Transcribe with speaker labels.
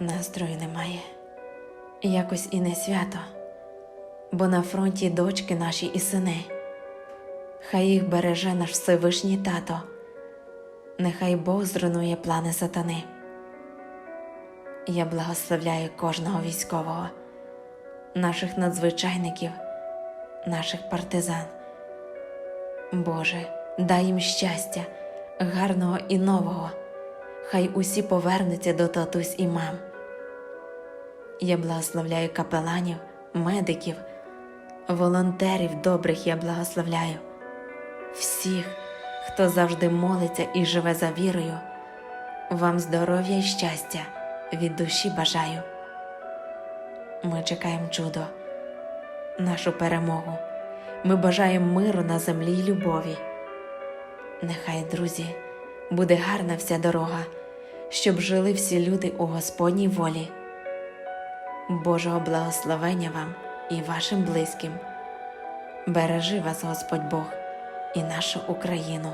Speaker 1: Настрою немає, якось і не свято, бо на фронті дочки наші і сини. Хай їх береже наш Всевишній тато, нехай Бог зруйнує плани сатани. Я благословляю кожного військового, наших надзвичайників, наших партизан. Боже, дай їм щастя, гарного і нового. Хай усі повернуться до татусь і мам. Я благословляю капеланів, медиків, волонтерів добрих я благословляю, всіх, хто завжди молиться і живе за вірою. Вам здоров'я і щастя від душі бажаю. Ми чекаємо чудо, нашу перемогу. Ми бажаємо миру на землі й любові. Нехай, друзі, буде гарна вся дорога, щоб жили всі люди у Господній волі. Божого благословення вам і вашим близьким. Бережи вас Господь Бог і нашу Україну.